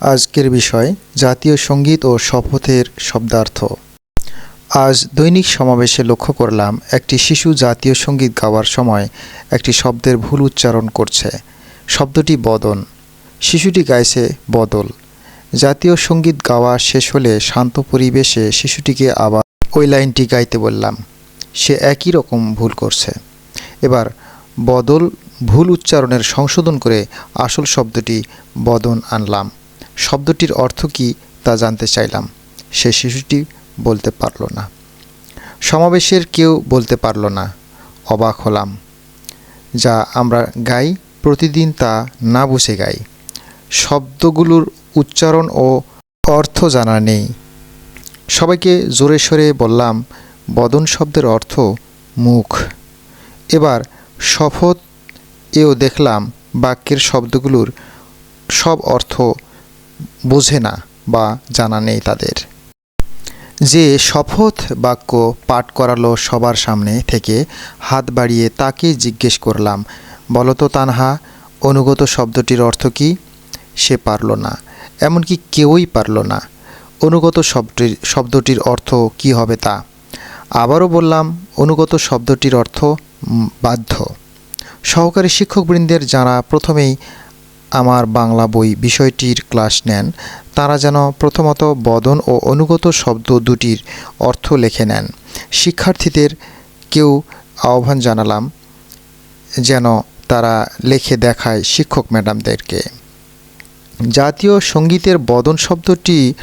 আজকের বিষয়, জাতীয় সংগীত ও শপথের শব্দার্থ। আজ দৈনিক সমাবেশে লক্ষ্য করলাম, একটি শিশু জাতীয় সংগীত গাওয়ার সময় একটি শব্দের ভুল উচ্চারণ করছে। শব্দটি বদন শিশুটি গাইছে বদল। জাতীয় সংগীত গাওয়া শেষ হলে শান্ত পরিবেশে শিশুটিকে আবার ওই লাইনটি গাইতে বললাম, সে একই রকম ভুল করছে। এবার বদল, ভুল উচ্চারণের সংশোধন করে আসল শব্দটি বদন আনলাম। শব্দটির অর্থ কী তা জানতে চাইলাম। সে শিশুটি বলতে পারল না। সমাবেশের কেউ বলতে পারল না। অবাক হলাম। যা আমরা গাই, প্রতিদিন তা না বুঝে গাই। শব্দগুলোর উচ্চারণ ও অর্থ জানা নেই। সবাইকে জোরে সরে বললাম, বদন শব্দের অর্থ মুখ। এবার শপথ এও দেখলাম বাক্যের শব্দগুলোর সব অর্থ বোঝে না বা জানা নেই তাদের। যে শপথ বাক্য পাঠ করালো সবার সামনে থেকে হাত বাড়িয়ে তাকে জিজ্ঞেস করলাম বলতো তানহা, অনুগত শব্দটির অর্থ কী? সে পারল না। এমনকি কেউই পারল না। অনুগত শব্দটির শব্দটির অর্থ কী হবে তা? আবারও বললাম, অনুগত শব্দটির অর্থ বাধ্য। সহকারী শিক্ষকবৃন্দের যারা প্রথমেই আমার বাংলা বই বিষয়টির ক্লাস নেন, তারা যেন প্রথমত বদন ও অনুগত শব্দ দুটির অর্থ লেখে নেন। শিক্ষার্থীদের কেউ আহ্বান জানালাম যেন তারা লেখে দেখায় শিক্ষক ম্যাডামদেরকে। জাতীয় সঙ্গীতের বদন শব্দটি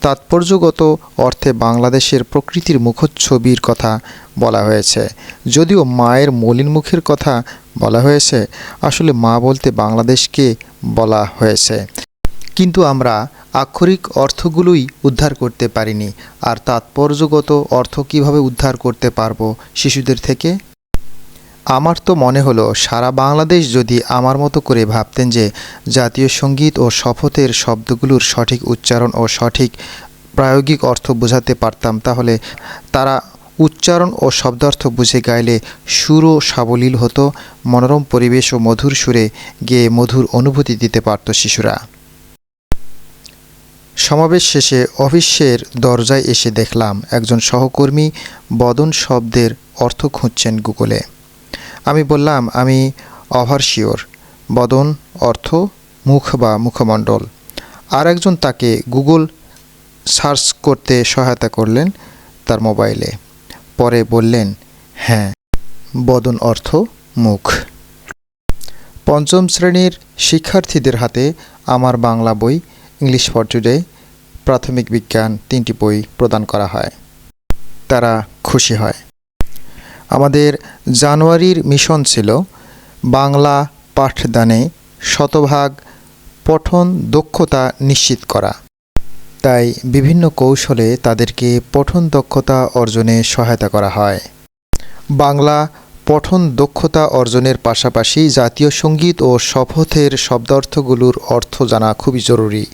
তাৎপর্যগত অর্থে বাংলাদেশের প্রকৃতির মুখচ্ছবির কথা বলা হয়েছে। যদিও মায়ের মলিন মুখের কথা বলা হয়েছে, আসলে মা বলতে বাংলাদেশকে বলা হয়েছে। কিন্তু আমরা আক্ষরিক অর্থগুলোই উদ্ধার করতে পারিনি, আর তাৎপর্যগত অর্থ কীভাবে উদ্ধার করতে পারব শিশুদের থেকে? আমার তো মনে হলো, সারা বাংলাদেশ যদি আমার মতো করে ভাবতেন যে জাতীয় সংগীত ও শপথের শব্দগুলোর সঠিক উচ্চারণ ও সঠিক প্রায়োগিক অর্থ বোঝাতে পারতাম, তাহলে তারা উচ্চারণ ও শব্দার্থ বুঝে গাইলে সুর ও সাবলীল হতো, মনোরম পরিবেশ ও মধুর সুরে গেয়ে মধুর অনুভূতি দিতে পারত শিশুরা। সমাবেশ শেষে অফিসের দরজায় এসে দেখলাম, একজন সহকর্মী বদন শব্দের অর্থ খুঁজছেন গুগলে। আমি বললাম, আমি অভারশিওর বদন, অর্থ, মুখ বা মুখমণ্ডল। আর একজন তাকে গুগল সার্চ করতে সহায়তা করলেন তার মোবাইলে। পরে বললেন হ্যাঁ বদন, অর্থ, মুখ। পঞ্চম শ্রেণির শিক্ষার্থীদের হাতে আমার বাংলা বই, ইংলিশ ফর টুডে, প্রাথমিক বিজ্ঞান তিনটি বই প্রদান করা হয়। তারা খুশি হয়। আমাদের জানুয়ারির মিশন ছিল বাংলা পাঠদানে শতভাগ পঠন দক্ষতা নিশ্চিত করা। তাই বিভিন্ন কৌশলে তাদেরকে পঠন দক্ষতা অর্জনে সহায়তা করা হয়। বাংলা পঠন দক্ষতা অর্জনের পাশাপাশি জাতীয় সংগীত ও শপথের শব্দার্থগুলোর অর্থ জানা খুবই জরুরি।